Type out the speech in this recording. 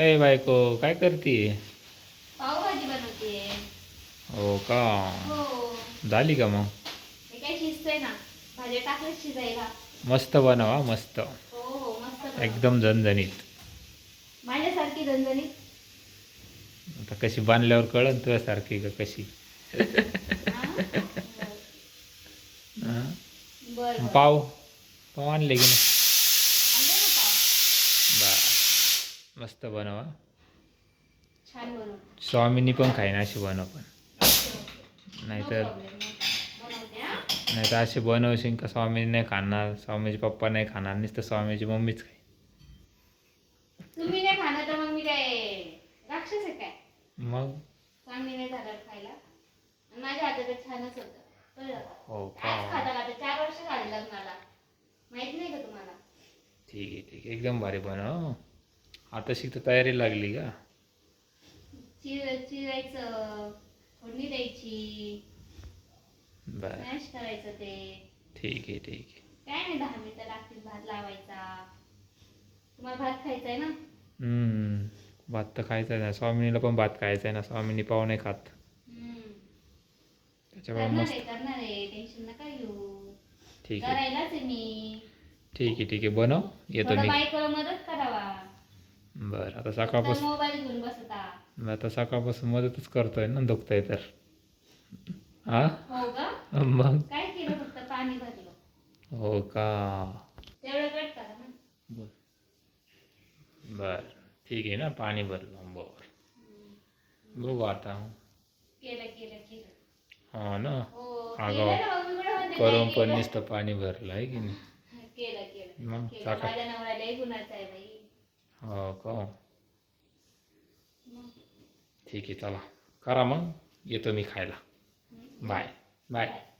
अय बायको काय करते पावभाजी बनवते हो का? हो. झाली का मग? हे काय शिजतंय ना? भाज्या टाकलं शिजायला. मस्त बनवा मस्त. हो हो मस्त बनव. एकदम झणझणीत. माझ्यासारखी झणझणीत? आता कशी बांधल्यावर कळन तुझ्यासारखी का कशी? हा? बरं बरं. पाव. पाव आणले की नाही आणले ना पाव बा मस्त बनवा. छान बनव. स्वामीनी पण खाईन अशी बनव पण. नाहीतर बनवते हा नाही तर असे बनवशील का स्वामी नाही खाणार स्वामीचे पप्पा नाही खाणार नुसतं स्वामीची मम्मीच खाई तुम्ही नाही खाणार तर मग मी काय राक्षस आहे काय? मग? चांगली नाही झालं खायला. माझ्या हातात छानच होतं? हो का? खाता आता चार वर्ष झाले लग्नाला. माहीत नाही का तुम्हाला? ठीक आहे ठीक आहे. एकदम भारी बनव. आता शिकत तयारी लागली का? चिर चिरायचं फोडणी द्यायची. बर. मॅश करायचं ते. ठीक आहे ठीक आहे. काय नाही दहा मिनिटं लागतील भात लावायचा. तुम्हाला भात खायचा आहे ना? हम्म, भात तर खायचा आहे ना. स्वामिनीला पण भात खायचा आहे ना. स्वामिनी पाव नाही खात. हम्म. त्याच्यामुळे करणार मस्त. आहे करणार आहे. टेन्शन नका घेऊ. ठीक आहे. करायलाच आहे मी. ठीक आहे ठीक आहे. बनव. येतो थोडं मी. बायकोला मदत बरं आता सकाळपासून मोबाईल घेऊन बसता आता. सकाळपासून मदतच करतोय ना दुखतंय तर. हा हो का? मग? काय केलं फक्त? पाणी भरलं. हो का? तेवढं कट करा ना. बर. बर ठीक आहे ना पाणी भरलं बरं बघू आता. केलं केलं केलं. हा ना? हो अगं, म्हणते करून पण. नुसतं पाणी भरलं आहे की नाही? केलं केलं. मग माझ्या नवऱ्याला लई गुणाचं आहे बाई. हो का? ठीक आहे चला. करा मग. येतो मी खायला. बाय. बाय.